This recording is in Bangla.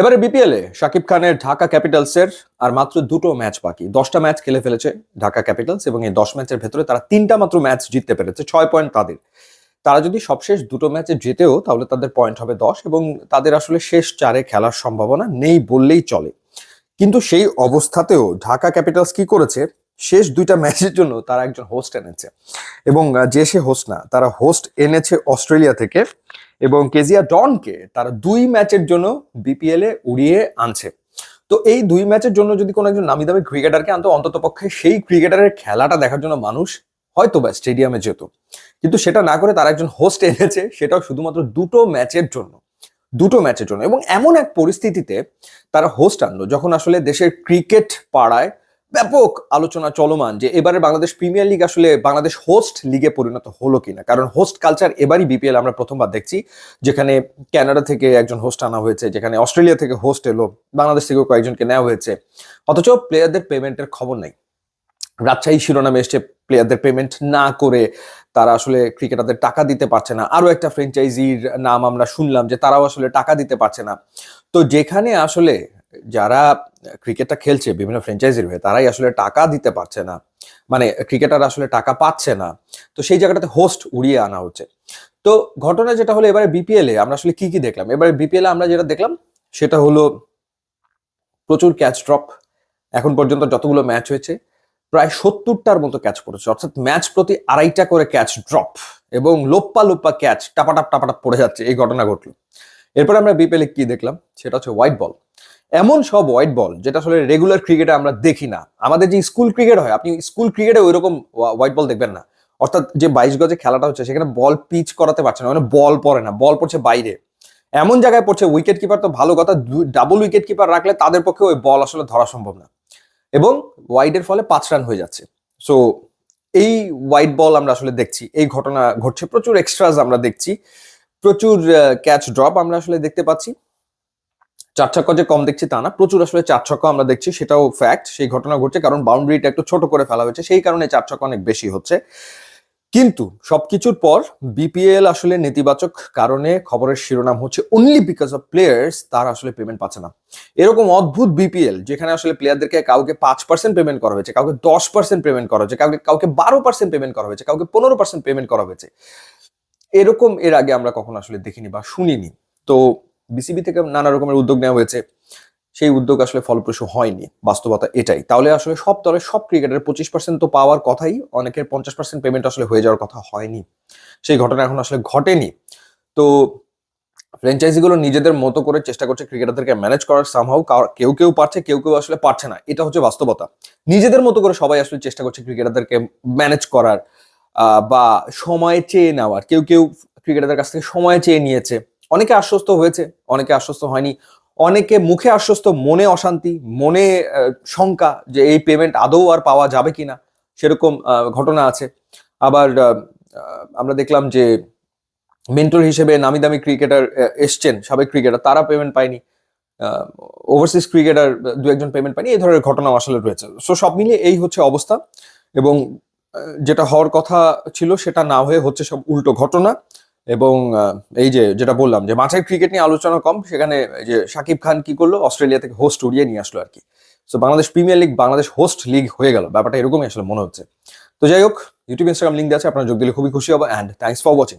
এবারে বিপিএল শাকিব খানের ঢাকা ক্যাপিটালসের আর মাত্র দুটো ম্যাচ বাকি। দশটা ম্যাচ খেলে ফেলেছে ঢাকা ক্যাপিটালস এবং এই দশ ম্যাচের ভেতরে তারা তিনটা মাত্র ম্যাচ জিততে পেরেছে, ছয় পয়েন্ট তাদের। তারা যদি সবশেষ দুটো ম্যাচে জেতেও তাহলে তাদের পয়েন্ট হবে দশ এবং তাদের আসলে শেষ চারে খেলার সম্ভাবনা নেই বললেই চলে। কিন্তু সেই অবস্থাতেও ঢাকা ক্যাপিটালস কি করেছে? শেষ দুইটা ম্যাচের জন্য তারা একজন হোস্ট এনেছে এবং যে সে হোস্ট না, তারা হোস্ট এনেছে অস্ট্রেলিয়া থেকে। এবং কেজিয়া ডনকে তারা দুই ম্যাচের জন্য বিপিএল এ উড়িয়ে আনছে। তো এই দুই ম্যাচের জন্য যদি কোনো একজন নামি দামি ক্রিকেটারকে আনতো, অন্তত পক্ষে সেই ক্রিকেটারের খেলাটা দেখার জন্য মানুষ হয়তো বা স্টেডিয়ামে যেত। কিন্তু সেটা না করে তারা একজন হোস্ট এনেছে, সেটাও শুধুমাত্র দুটো ম্যাচের জন্য। দুটো ম্যাচের জন্য এবং এমন এক পরিস্থিতিতে তারা হোস্ট আনলো, যখন আসলে দেশের ক্রিকেট পাড়ায় ব্যাপক আলোচনা চলমান যে এবারে বাংলাদেশ প্রিমিয়ার লিগ আসলে বাংলাদেশ হোস্ট লিগে পরিণত হলো কিনা। কারণ হোস্ট কালচার এবারই বিপিএল আমরা প্রথমবার দেখছি, যেখানে কানাডা থেকে একজন হোস্ট আনা হয়েছে, যেখানে অস্ট্রেলিয়া থেকে হোস্ট এলো, বাংলাদেশ থেকেও কয়েকজনকে নেওয়া হয়েছে। অথচ প্লেয়ারদের পেমেন্টের খবর নেই। রাজশাহী শিরোনামে এসছে প্লেয়ারদের পেমেন্ট না করে তারা আসলে ক্রিকেটারদের টাকা দিতে পারছে না। আরও একটা ফ্র্যাঞ্চাইজির নাম আমরা শুনলাম যে তারাও আসলে টাকা দিতে পারছে না। তো যেখানে আসলে যারা ক্রিকেটটা খেলছে, বিভিন্ন ফ্র্যাঞ্চাইজির হয়ে তারাই আসলে টাকা দিতে পারছে না। মানে ক্রিকেটার আসলে টাকা পাচ্ছে না। তো সেই জায়গাটাতে হোস্ট উড়িয়ে আনা হচ্ছে। তো ঘটনা যেটা হলো এবারে বিপিএল আমরা আসলে কি কি দেখলাম? এবারে বিপিএল আমরা যেটা দেখলাম, সেটা হলো প্রচুর ক্যাচ ড্রপ এখন পর্যন্ত যতগুলো ম্যাচ হয়েছে, প্রায় সত্তরটার মতো ক্যাচ পড়েছে। অর্থাৎ ম্যাচ প্রতি আড়াইটা করে ক্যাচ ড্রপ এবং লোপ্পা লোপ্পা ক্যাচ টাপাটাপ টাপাটাপ পড়ে যাচ্ছে, এই ঘটনা ঘটলো। এরপর আমরা বিপিএল কি দেখলাম? সেটা হচ্ছে হোয়াইট বল এমন সব হোয়াইট বল যেটা আসলে রেগুলার ক্রিকেটে আমরা দেখি না। আমাদের যে স্কুল ক্রিকেট হয়, আপনি স্কুল ক্রিকেটে ওই রকম হোয়াইট বল দেখবেন না। অর্থাৎ যে বাইশ গজে খেলাটা হচ্ছে, সেখানে বল পিচ করাতে পারছে না মানে বল পড়ে না বল পড়ছে বাইরে। এমন জায়গায় পড়ছে উইকেট কিপার তো ভালো কথা ডাবল উইকেট কিপার রাখলে তাদের পক্ষে ওই বল আসলে ধরা সম্ভব না। এবং ওয়াইডের ফলে পাঁচ রান হয়ে যাচ্ছে। সো এই হোয়াইট বল আমরা আসলে দেখছি, এই ঘটনা ঘটছে, প্রচুর এক্সট্রাজ আমরা দেখছি, প্রচুর ক্যাচ ড্রপ আমরা আসলে দেখতে পাচ্ছি। চার ছক্কা যে কম দেখছি তা না, প্রচুর আসলে চার ছক্কা আমরা দেখছি, সেটাও ফ্যাক্ট সেই ঘটনা ঘটছে, কারণ বাউন্ডারিটা একটু ছোট করে ফেলা হয়েছে, সেই কারণে চার ছক্কা অনেক বেশি হচ্ছে। কিন্তু সবকিছুর পর বিপিএল আসলে নেতিবাচক কারণে খবরের শিরোনাম হচ্ছে অনলি বিকজ অফ প্লেয়ার্স তারা আসলে পেমেন্ট পাচ্ছে না। এরকম অদ্ভুত বিপিএল যেখানে আসলে প্লেয়ারদেরকে কাউকে পাঁচ পার্সেন্ট পেমেন্ট করা হয়েছে, কাউকে দশ পার্সেন্ট পেমেন্ট করা হয়েছে, কাউকে কাউকে বারো পার্সেন্ট পেমেন্ট করা হয়েছে, কাউকে পনেরো পার্সেন্ট পেমেন্ট করা হয়েছে। এরকম এর আগে আমরা কখনো আসলে দেখিনি বা শুনিনি। তো বিসিবি থেকে নানা রকমের উদ্যোগ নেওয়া হয়েছে। সেই উদ্যোগ আসলে ফলপ্রসূ হয়নি, বাস্তবতা এটাই। তাহলে আসলে সব দলের সব ক্রিকেটের পঁচিশ পার্সেন্ট তো পাওয়ার কথাই, অনেকের পঞ্চাশ পার্সেন্ট পেমেন্ট আসলে হয়ে যাওয়ার কথা হয়নি। সেই ঘটনা এখন আসলে ঘটেনি। তো ফ্র্যাঞ্চাইজিগুলো নিজেদের মতো করে চেষ্টা করছে ক্রিকেটারদেরকে ম্যানেজ করার সামহাও কেউ কেউ পারছে, কেউ কেউ আসলে পারছে না। এটা হচ্ছে বাস্তবতা। নিজেদের মতো করে সবাই আসলে চেষ্টা করছে ক্রিকেটারদেরকে ম্যানেজ করার বা সময় চেয়ে নেওয়ার। কেউ কেউ ক্রিকেটারদের কাছ থেকে সময় চেয়ে নিয়েছে। অনেকে আশ্বস্ত হয়েছে, অনেকে আশ্বস্ত হয়নি, অনেকে মুখে আশ্বস্ত, মনে অশান্তি, মনে শঙ্কা যে এই পেমেন্ট আদৌ আর পাওয়া যাবে কিনা, সেরকম ঘটনা আছে। আবার আমরা দেখলাম যে মেন্টর হিসেবে নামি দামি ক্রিকেটার এসছেন, সাবেক ক্রিকেটার তারা পেমেন্ট পায়নি ওভারসিজ ক্রিকেটার দু একজন পেমেন্ট পায়নি, এই ধরনের ঘটনা আসলে রয়েছে। সো সব মিলিয়ে এই হচ্ছে অবস্থা এবং যেটা হওয়ার কথা ছিল সেটা না হয়ে হচ্ছে সব উল্টো ঘটনা। এবং এই যে যেটা বললাম যে মাঠের ক্রিকেট নিয়ে আলোচনা কম, সেখানে যে সাকিব খান কি করল? অস্ট্রেলিয়া থেকে হোস্ট উড়িয়ে নিয়ে আসলো আর কি so Bangladesh premier league Bangladesh host league হয়ে গেল। ব্যাপারটা এরকমই আসলে মনে হচ্ছে। তো যাই হোক ইউটিউব ইনস্টাগ্রাম লিঙ্ক আছে, আপনারা যোগ দিলে খুবই খুশি হব অ্যান্ড থ্যাংকস ফর ওয়াচিং